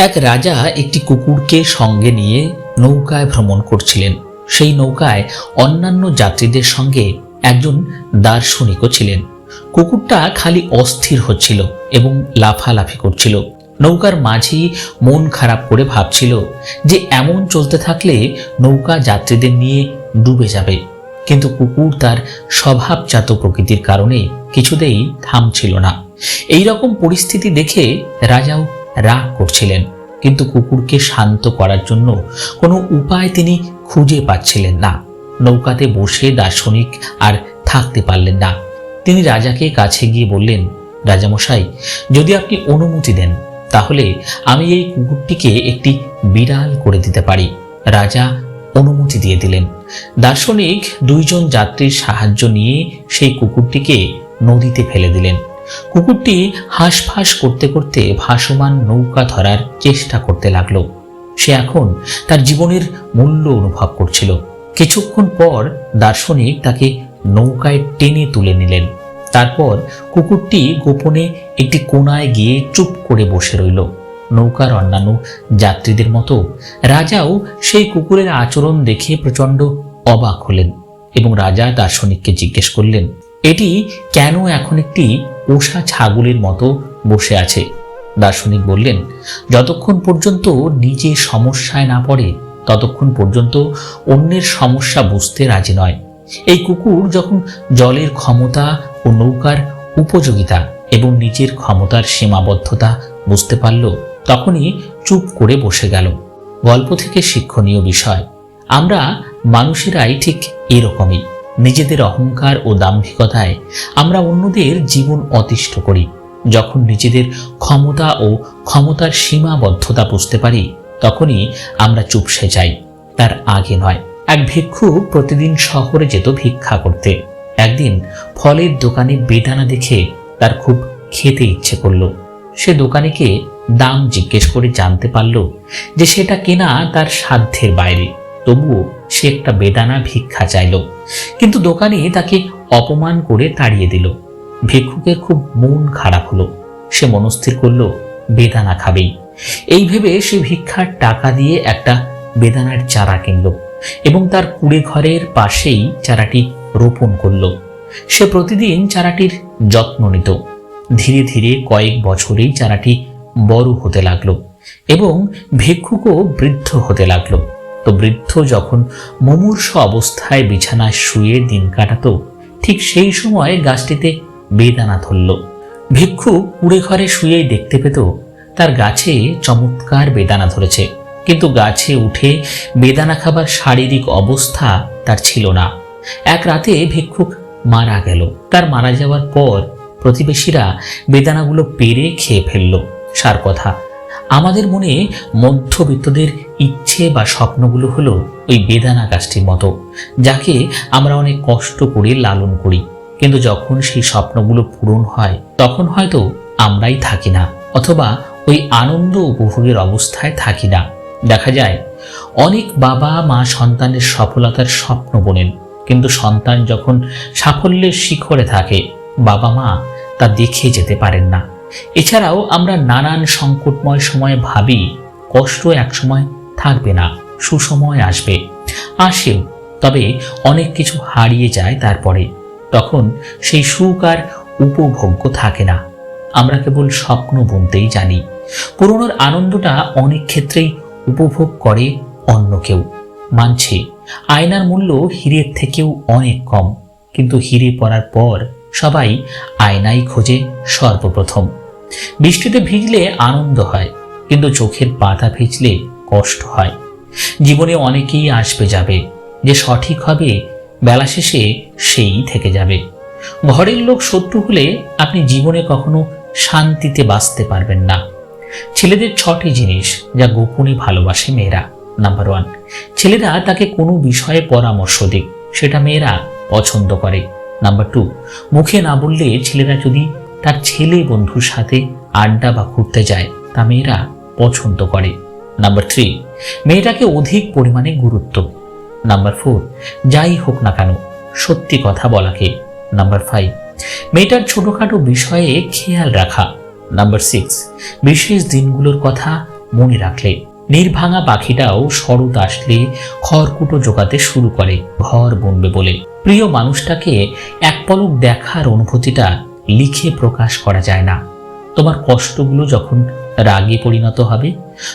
এক রাজা একটি কুকুরকে সঙ্গে নিয়ে নৌকায় ভ্রমণ করছিলেন। সেই নৌকায় অন্যান্য যাত্রীদের সঙ্গে একজন দার্শনিকও ছিলেন। কুকুরটা খালি অস্থির হচ্ছিল এবং লাফালাফি করছিল। নৌকার মাঝি মন খারাপ করে ভাবছিল যে এমন চলতে থাকলে নৌকা যাত্রীদের নিয়ে ডুবে যাবে। কিন্তু কুকুর তার স্বভাবজাত প্রকৃতির কারণে কিছুতেই থামছিল না। এই রকম পরিস্থিতি দেখে রাজাও রাগ করছিলেন, কিন্তু কুকুরকে শান্ত করার জন্য কোনো উপায় তিনি খুঁজে পাচ্ছিলেন না। নৌকাতে বসে দার্শনিক আর থাকতে পারলেন না। তিনি রাজাকে কাছে গিয়ে বললেন, রাজামশাই, যদি আপনি অনুমতি দেন, তাহলে আমি এই কুকুরটিকে একটি বিড়াল করে দিতে পারি। রাজা অনুমতি দিয়ে দিলেন। দার্শনিক দুইজন যাত্রীর সাহায্য নিয়ে সেই কুকুরটিকে নদীতে ফেলে দিলেন। কুকুরটি হাঁসফাঁস করতে করতে ভাসমান নৌকা ধরার চেষ্টা করতে লাগল। সে এখন তার জীবনের মূল্য অনুভব করছিল। কিছুক্ষণ পর দার্শনিক তাকে নৌকায় টেনে তুলে নিলেন। তারপর কুকুরটি গোপনে একটি কোনায় গিয়ে চুপ করে বসে রইল। নৌকার অন্যান্য যাত্রীদের মতো রাজাও সেই কুকুরের আচরণ দেখে প্রচণ্ড অবাক হলেন এবং রাজা দার্শনিককে জিজ্ঞেস করলেন, এটি কেন এখন একটি পোষা ছাগলের মতো বসে আছে। দার্শনিক বললেন, যতক্ষণ পর্যন্ত নিজে সমস্যায় না পড়ে, ততক্ষণ পর্যন্ত অন্যের সমস্যা বুঝতে রাজি নয়। এই কুকুর যখন জলের ক্ষমতা ও নৌকার উপযোগিতা এবং নিজের ক্ষমতার সীমাবদ্ধতা বুঝতে পারল, তখনই চুপ করে বসে গেল। গল্প থেকে শিক্ষণীয় বিষয়, আমরা মানুষেরাই ঠিক এরকমই। নিজেদের অহংকার ও দাম্ভিকতায় আমরা অন্যদের জীবন অতিষ্ঠ করি। যখন নিজেদের ক্ষমতা ও ক্ষমতার সীমাবদ্ধতা বুঝতে পারি, তখনই আমরা চুপসে যাই। তার আগে নয়, এক ভিক্ষু প্রতিদিন শহরে যেত ভিক্ষা করতে। একদিন ফলের দোকানে বেদানা দেখে তার খুব খেতে ইচ্ছে করল। সে দোকানিকে দাম জিজ্ঞেস করে জানতে পারল যে সেটা কেনা তার সাধ্যের বাইরে। তবুও সে একটা বেদানা ভিক্ষা চাইল। কিন্তু দোকানে তাকে অপমান করে তাড়িয়ে দিল। ভিক্ষুকের খুব মন খারাপ হলো। সে মনস্থির করল, বেদানা খাবেই। এই ভেবে সে ভিক্ষার টাকা দিয়ে একটা বেদানার চারা কিনল এবং তার কুড়ে ঘরের পাশেই চারাটি রোপণ করল। সে প্রতিদিন চারাটির যত্ন নিত। ধীরে ধীরে কয়েক বছরেই চারাটি বড় হতে লাগল এবং ভিক্ষুকও বৃদ্ধ হতে লাগল। তো বৃদ্ধ যখন মুমূর্ষ অবস্থায় বিছানায় শুয়ে দিন কাটাতো, ঠিক সেই সময় গাছটিতে বেদানা ধরল। ভিক্ষু কুড়ে ঘরে শুয়েই দেখতে পেত, তার গাছে চমৎকার বেদানা ধরেছে। কিন্তু গাছে উঠে বেদানা খাবার শারীরিক অবস্থা তার ছিল না। এক রাতে ভিক্ষুক মারা গেল। তার মারা যাওয়ার পর প্রতিবেশীরা বেদানাগুলো পেরে খেয়ে ফেলল। সার কথা আমাদের মনে মধ্যবিত্তদের ইচ্ছে বা স্বপ্নগুলো হলো ওই বেদানা গাছটির মতো, যাকে আমরা অনেক কষ্ট করে লালন করি। কিন্তু যখন সেই স্বপ্নগুলো পূরণ হয়, তখন হয়তো আমরাই থাকি না, অথবা ওই আনন্দ উপভোগের অবস্থায় থাকি না। দেখা যায়, অনেক বাবা, মা সন্তানের সফলতার স্বপ্ন বোনেন, কিন্তু সন্তান যখন সাফল্যের শিখরে থাকে বাবা মা তা দেখে যেতে পারেন না। এছাড়াও আমরা নানান সংকটময় সময়ে ভাবি, কষ্ট একসময় থাকবে না, সুসময় আসবে। আসেও তবে অনেক কিছু হারিয়ে যায় তারপরে। তখন সেই সুখ আর উপভোগ্য থাকে না। আমরা কেবল স্বপ্ন বুনতেই জানি। পুরনোর আনন্দটা অনেক ক্ষেত্রেই উপভোগ করে অন্য কেউ। মানছে, আয়নার মূল্য হীরের থেকেও অনেক কম। কিন্তু হিরে পড়ার পর সবাই আয়নাই খোঁজে সর্বপ্রথম। বৃষ্টিতে ভিজলে আনন্দ হয়, কিন্তু চোখের পাতা ভিজলে কষ্ট হয়। জীবনে অনেকেই আসবে যাবে, যে সঠিক হবে, বেলা শেষে সেই থেকে যাবে। ঘরের লোক শত্রু হলে আপনি জীবনে কখনো শান্তিতে বাঁচতে পারবেন না। ছেলেদের ছটি জিনিস যা গোপনে ভালোবাসে মেয়েরা। নাম্বার ওয়ান, ছেলেরা তাকে কোনো বিষয়ে পরামর্শ দিক, সেটা মেয়েরা পছন্দ করে। নাম্বার টু, মুখে না বললে ছেলেরা যদি তার ছেলে বন্ধুর সাথে আড্ডা বা ঘুরতে যায়, তা মেয়েরা পছন্দ করে। নাম্বার থ্রি, মেয়েটাকে অধিক পরিমাণে গুরুত্ব। নাম্বার ফোর, যাই হোক না কেন, সত্যি কথা বলাকে। নাম্বার ফাইভ, মেয়েটার ছোটোখাটো বিষয়ে খেয়াল রাখা। নাম্বার সিক্স, বিশেষ দিনগুলোর কথা মনে রাখলে। নির্ভাঙা পাখিটাও শরৎ আসলে খড়কুটো জোগাতে শুরু করে, ঘর বনবে বলে। প্রিয় মানুষটাকে এক পলক দেখার অনুভূতিটা লিখে প্রকাশ করা যায় না। তোমার কষ্টগুলো যখন রাগে পরিণত হবে,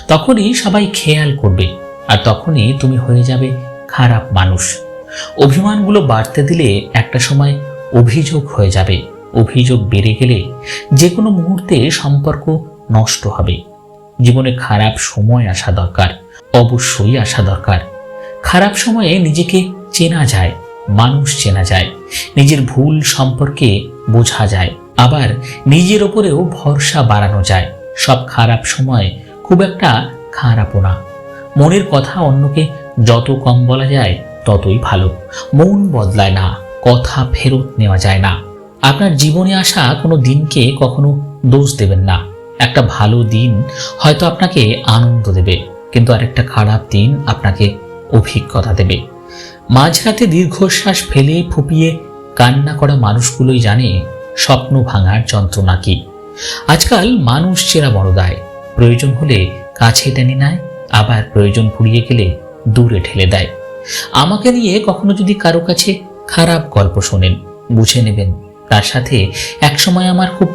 তখনই সবাই খেয়াল করবে আর তখনই তুমি হয়ে যাবে খারাপ মানুষ। অভিমানগুলো বাড়তে দিলে একটা সময় অভিযোগ হয়ে যাবে। অভিযোগ বেড়ে গেলে যে কোনো মুহূর্তে সম্পর্ক নষ্ট হবে। জীবনে খারাপ সময় আসা দরকার, অবশ্যই আসা দরকার। খারাপ সময়ে নিজেকে চেনা যায়। মানুষ চেনা যায়। নিজের ভুল সম্পর্কে বোঝা যায়। আবার নিজের ওপরেও ভরসা বাড়ানো যায়। সব খারাপ সময় খুব একটা খারাপও না। মনের কথা অন্যকে যত কম বলা যায়, ততই ভালো। মন বদলায় না, কথা ফেরত নেওয়া যায় না। আপনার জীবনে আসা কোনো দিনকে কখনো দোষ দেবেন না। একটা ভালো দিন হয়তো আপনাকে আনন্দ দেবে, কিন্তু আরেকটা খারাপ দিন আপনাকে অভিজ্ঞতা দেবে। মাঝরাতে দীর্ঘশ্বাস ফেলে ফুপিয়ে কান্না করা মানুষগুলোই জানে স্বপ্ন ভাঙার যন্ত্রণা কি। আজকাল মানুষ চেরা বড় দায়। প্রয়োজন হলে কাছে টেনে নেয়, আবার প্রয়োজন ফুরিয়ে গেলে দূরে ঠেলে দেয়। আমাকে নিয়ে কখনো যদি কারও কাছে খারাপ গল্প শোনেন, বুঝে নেবেন তার সাথে একসময় আমার খুব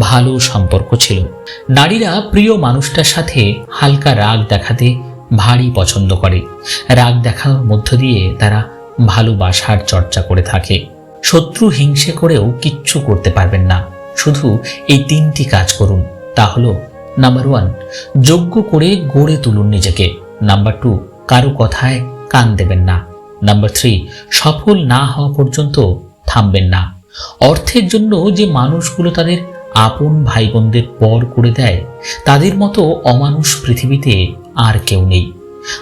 ভালো সম্পর্ক ছিল। নারীরা প্রিয় মানুষটার সাথে হালকা রাগ দেখাতে ভারী পছন্দ করে। রাগ দেখানোর মধ্য দিয়ে তারা ভালোবাসার চর্চা করে থাকে। শত্রু হিংসে করেও কিচ্ছু করতে পারবেন না। শুধু এই তিনটি কাজ করুন। তা হলো নাম্বার ওয়ান যোগ্য করে গড়ে তুলুন নিজেকে। নাম্বার টু কারও কথায় কান দেবেন না। নাম্বার থ্রি সফল না হওয়া পর্যন্ত থামবেন না। অর্থের জন্য যে মানুষগুলো তাদের আপন ভাই বোনদের পর করে দেয়, তাদের মতো অমানুষ পৃথিবীতে আর কেউ নেই।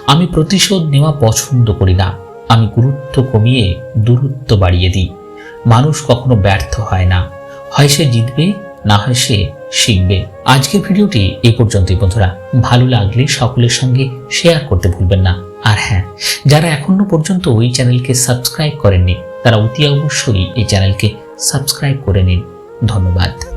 আমি প্রতিশোধ নেওয়া পছন্দ করি না। আমি গুরুত্ব কমিয়ে দূরত্ব বাড়িয়ে দিই। মানুষ কখনো ব্যর্থ হয় না। হয় সে জিতবে, না হয় সে শিখবে। আজকের ভিডিওটি এ পর্যন্তই বন্ধুরা। ভালো লাগলে সকলের সঙ্গে শেয়ার করতে ভুলবেন না। আর হ্যাঁ যারা এখনও পর্যন্ত ওই চ্যানেলকে সাবস্ক্রাইব করেননি, তারা অতি অবশ্যই এই চ্যানেলকে সাবস্ক্রাইব করে নিন। ধন্যবাদ।